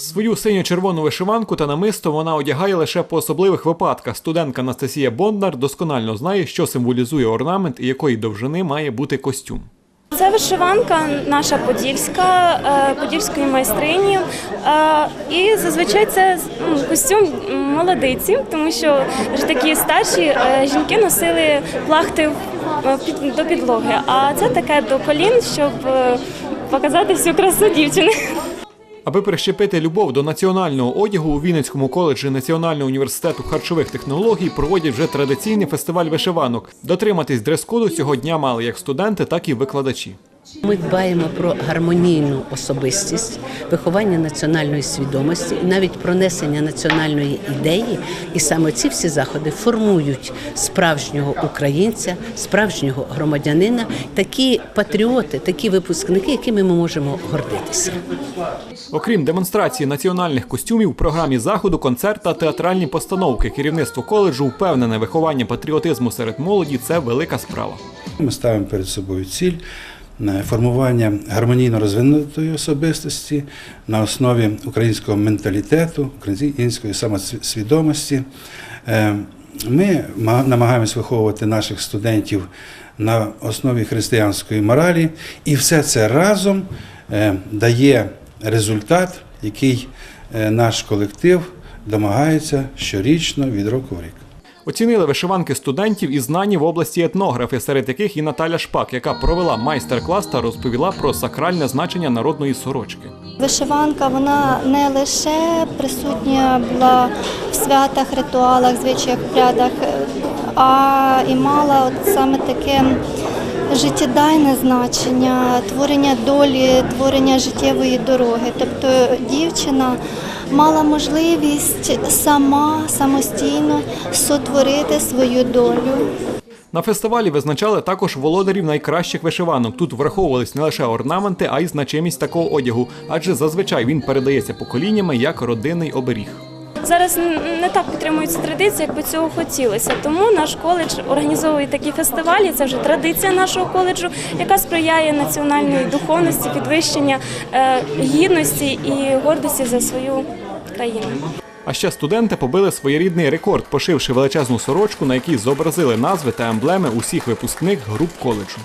Свою синьо-червону вишиванку та намисто вона одягає лише по особливих випадках. Студентка Анастасія Бондар досконально знає, що символізує орнамент і якої довжини має бути костюм. Це вишиванка наша подільська, е, подільської майстрині. Е, І зазвичай це костюм молодиці, тому що вже такі старші е, жінки носили плахти до підлоги. А це таке до колін, щоб показати всю красу дівчини. Аби прищепити любов до національного одягу у Вінницькому коледжі Національного університету харчових технологій проводять вже традиційний фестиваль вишиванок. Дотриматись дрес-коду цього дня мали як студенти, так і викладачі. Ми дбаємо про гармонійну особистість, виховання національної свідомості і навіть пронесення національної ідеї. І саме ці всі заходи формують справжнього українця, справжнього громадянина, такі патріоти, такі випускники, якими ми можемо гордитися. Окрім демонстрації національних костюмів, в програмі заходу концерт та театральні постановки. Керівництво коледжу впевнене, виховання патріотизму серед молоді це велика справа. Ми ставимо перед собою ціль формування гармонійно розвинутої особистості на основі українського менталітету, української самосвідомості. Е, Ми намагаємось виховувати наших студентів на основі християнської моралі, і все це разом е, дає результат, який е, наш колектив домагається щорічно від року в рік. Оцінили вишиванки студентів і знані в області етнографи, серед яких і Наталя Шпак, яка провела майстер-клас та розповіла про сакральне значення народної сорочки. Вишиванка вона не лише присутня була в святах, ритуалах, звичаях, прядах, а і мала от саме таке життєдайне значення, творення долі, творення життєвої дороги. Тобто дівчина мала можливість сама самостійно сотворити свою долю. На фестивалі визначали також володарів найкращих вишиванок. Тут враховувались не лише орнаменти, а й значимість такого одягу, адже зазвичай він передається поколіннями як родинний оберіг. Зараз не так підтримуються традиції, як би цього хотілося. Тому наш коледж організовує такі фестивалі. Це вже традиція нашого коледжу, яка сприяє національній духовності, підвищення е, гідності і гордості за свою країну. А ще студенти побили своєрідний рекорд, пошивши величезну сорочку, на якій зобразили назви та емблеми усіх випускних груп коледжу.